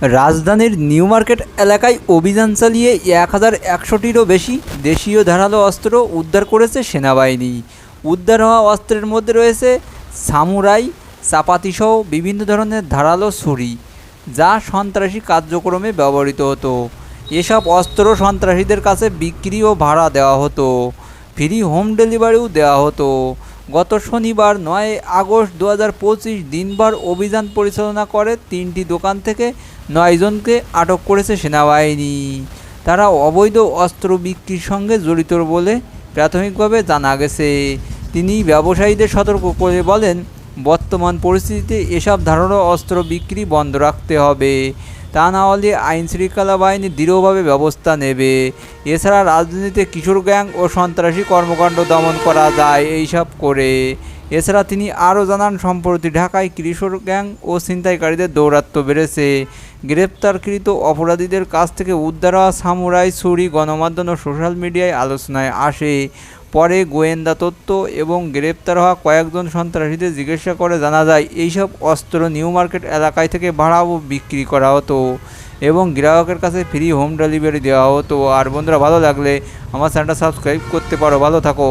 রাজধানীর new market এলাকায় অভিযান চালিয়ে এক হাজার একশোটিরও বেশি দেশীয় ধারালো অস্ত্র উদ্ধার করেছে সেনাবাহিনী। উদ্ধার হওয়া অস্ত্রের মধ্যে রয়েছে সামুরাই চাপাতিসহ বিভিন্ন ধরনের ধারালো ছুরি, যা সন্ত্রাসী কার্যক্রমে ব্যবহৃত হতো। এসব অস্ত্র সন্ত্রাসীদের কাছে বিক্রি ও ভাড়া দেওয়া হতো। ফ্রি হোম ডেলিভারিও দেওয়া হতো। গত শনিবার নয় আগস্ট দু হাজার দিনভর অভিযান পরিচালনা করে তিনটি দোকান থেকে নয়জনকে আটক করেছে সেনাবাহিনী। তারা অবৈধ অস্ত্র বিক্রির সঙ্গে জড়িত বলে প্রাথমিকভাবে জানা গেছে। তিনি ব্যবসায়ীদের সতর্ক করে বলেন, বর্তমান পরিস্থিতিতে এসব ধারণা অস্ত্র বিক্রি বন্ধ রাখতে হবে। তা না হলে আইন শৃঙ্খলা বাহিনী দৃঢ়ভাবে ব্যবস্থা নেবে। এছাড়া রাজনীতিতে কিশোর গ্যাং ও সন্ত্রাসী কর্মকাণ্ড দমন করা যায় এইসব করে। এছাড়া তিনি আরও জানান, সম্প্রতি ঢাকায় কিশোর গ্যাং ও ছিনতাইকারীদের দৌরাত্ম্য বেড়েছে। গ্রেপ্তারকৃত অপরাধীদের কাছ থেকে উদ্ধার হওয়া সামুরাই ছুরি গণমাধ্যম ও সোশ্যাল মিডিয়ায় আলোচনায় আসে। পরে গোয়েন্দা তত্ত্ব এবং গ্রেপ্তার হওয়া কয়েকজন সন্ত্রাসীদের জিজ্ঞাসা করে জানা যায়, এইসব অস্ত্র নিউ মার্কেট এলাকায় থেকে ভাড়া ও বিক্রি করা হতো এবং গ্রাহকের কাছে ফ্রি হোম ডেলিভারি দেওয়া হতো। আর বন্ধুরা, ভালো লাগলে আমার চ্যানেলটা সাবস্ক্রাইব করতে পারো। ভালো থাকো।